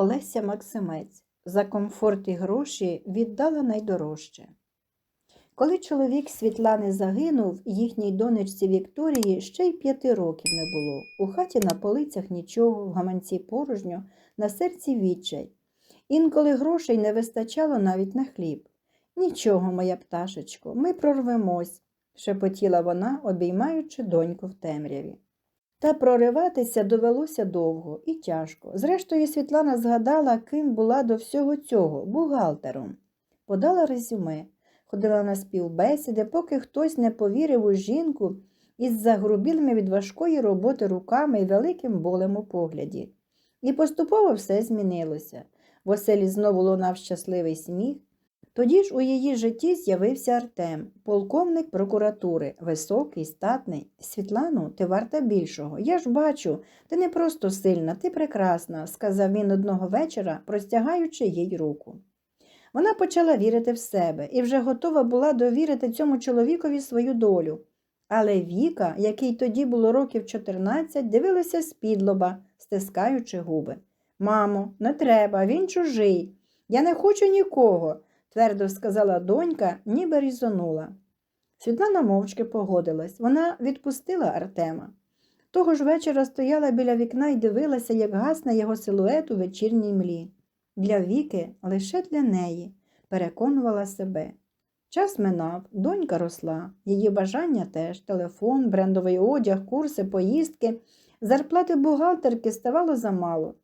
Олеся Максимець за комфорт і гроші віддала найдорожче. Коли чоловік Світлани загинув, їхній донечці Вікторії ще й п'яти років не було. У хаті на полицях нічого, в гаманці порожньо, на серці відчай. Інколи грошей не вистачало навіть на хліб. Нічого, моя пташечко, ми прорвемось, шепотіла вона, обіймаючи доньку в темряві. Та прориватися довелося довго і тяжко. Зрештою, Світлана згадала, ким була до всього цього бухгалтером. Подала резюме, ходила на співбесіди, поки хтось не повірив у жінку із загрубілими від важкої роботи руками і великим болем у погляді. І поступово все змінилося. В знову лунав щасливий сміх. Тоді ж у її житті з'явився Артем, полковник прокуратури, високий, статний. Світлану, ти варта більшого. Я ж бачу, ти не просто сильна, ти прекрасна, сказав він одного вечора, простягаючи їй руку. Вона почала вірити в себе і вже готова була довірити цьому чоловікові свою долю. Але Віка, який тоді було років 14, дивилася з-під лоба, стискаючи губи. Мамо, не треба, він чужий. Я не хочу нікого твердо сказала донька, ніби різонула. Світлана мовчки погодилась. Вона відпустила Артема. Того ж вечора стояла біля вікна і дивилася, як гасне його силует у вечірній млі. Для Віки лише для неї, переконувала себе. Час минав, донька росла, її бажання теж телефон, брендовий одяг, курси, поїздки, зарплати бухгалтерки ставало замало.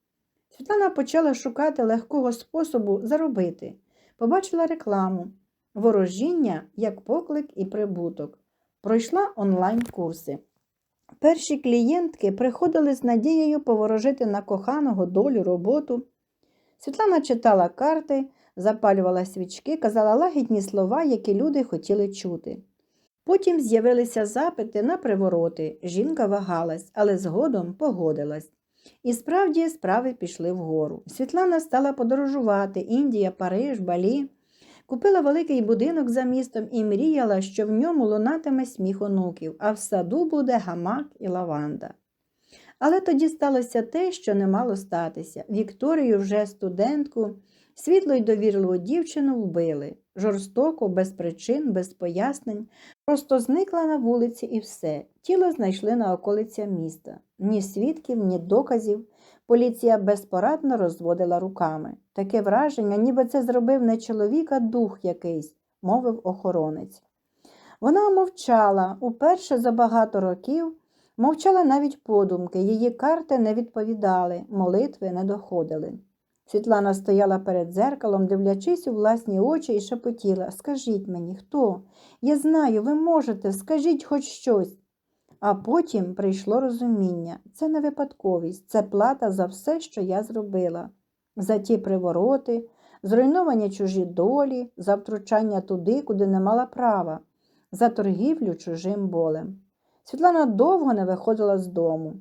Світлана почала шукати легкого способу заробити побачила рекламу ворожіння як поклик і прибуток. Пройшла онлайн-курси. Перші клієнтки приходили з надією поворожити на коханого долю роботу. Світлана читала карти, запалювала свічки, казала лагідні слова, які люди хотіли чути. Потім з'явилися запити на привороти. Жінка вагалась, але згодом погодилась. І справді справи пішли вгору. Світлана стала подорожувати Індія, Париж, Балі. Купила великий будинок за містом і мріяла, що в ньому лунатиме сміх онуків, а в саду буде гамак і лаванда. Але тоді сталося те, що не мало статися. Вікторію, вже студентку, світло й довірливу дівчину вбили. Жорстоко, без причин, без пояснень, просто зникла на вулиці і все. Тіло знайшли на околиця міста. Ні свідків, ні доказів. Поліція безпорадно розводила руками. Таке враження, ніби це зробив не чоловік, а дух якийсь, мовив охоронець. Вона мовчала уперше за багато років, мовчала навіть подумки, її карти не відповідали, молитви не доходили. Світлана стояла перед дзеркалом, дивлячись у власні очі, і шепотіла Скажіть мені, хто? Я знаю, ви можете, скажіть хоч щось. А потім прийшло розуміння це не випадковість, це плата за все, що я зробила, за ті привороти, зруйновані чужі долі, за втручання туди, куди не мала права, за торгівлю чужим болем. Світлана довго не виходила з дому.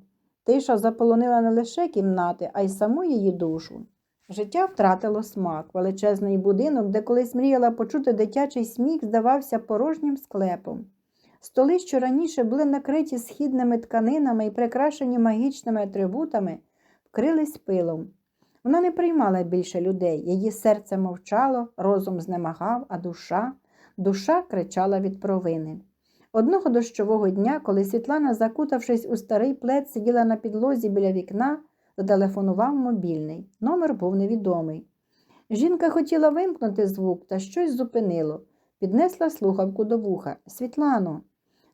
Тиша заполонила не лише кімнати, а й саму її душу. Життя втратило смак, величезний будинок, де колись мріяла почути дитячий сміх, здавався порожнім склепом. Столи, що раніше були накриті східними тканинами і прикрашені магічними атрибутами, вкрились пилом. Вона не приймала більше людей, її серце мовчало, розум знемагав, а душа, душа кричала від провини. Одного дощового дня, коли Світлана, закутавшись у старий плед, сиділа на підлозі біля вікна, зателефонував мобільний. Номер був невідомий. Жінка хотіла вимкнути звук, та щось зупинило. Піднесла слухавку до вуха. Світлано.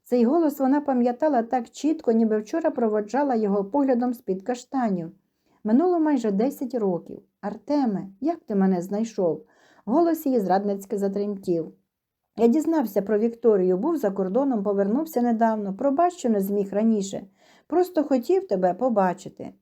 Цей голос вона пам'ятала так чітко, ніби вчора проводжала його поглядом з-під каштанів. Минуло майже десять років. Артеме, як ти мене знайшов? Голос її зрадницьки затремтів. Я дізнався про Вікторію, був за кордоном, повернувся недавно, пробач, що не зміг раніше. Просто хотів тебе побачити.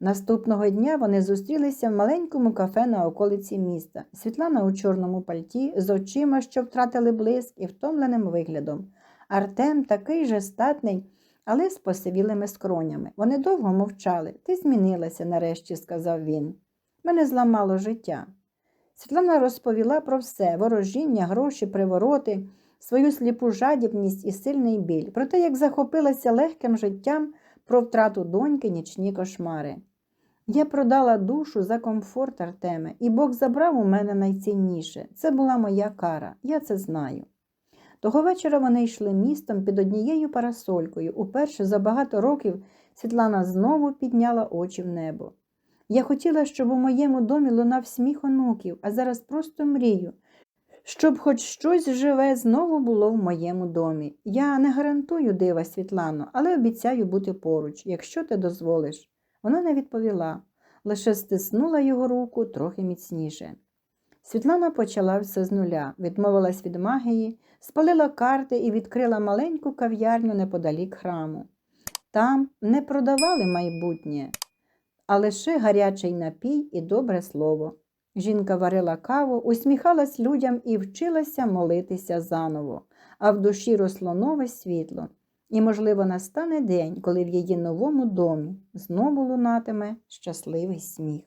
Наступного дня вони зустрілися в маленькому кафе на околиці міста. Світлана у чорному пальті, з очима, що втратили блиск, і втомленим виглядом. Артем такий же статний, але з посивілими скронями. Вони довго мовчали. Ти змінилася, нарешті, сказав він. Мене зламало життя. Світлана розповіла про все ворожіння, гроші, привороти, свою сліпу жадібність і сильний біль, про те, як захопилася легким життям про втрату доньки нічні кошмари. Я продала душу за комфорт Артеме, і Бог забрав у мене найцінніше. Це була моя кара, я це знаю. Того вечора вони йшли містом під однією парасолькою. Уперше за багато років Світлана знову підняла очі в небо. Я хотіла, щоб у моєму домі лунав сміх онуків, а зараз просто мрію, щоб хоч щось живе знову було в моєму домі. Я не гарантую дива, Світлано, але обіцяю бути поруч, якщо ти дозволиш. Вона не відповіла, лише стиснула його руку трохи міцніше. Світлана почала все з нуля, відмовилась від магії, спалила карти і відкрила маленьку кав'ярню неподалік храму. Там не продавали майбутнє, а лише гарячий напій і добре слово. Жінка варила каву, усміхалась людям і вчилася молитися заново, а в душі росло нове світло. І, можливо, настане день, коли в її новому домі знову лунатиме щасливий сміх.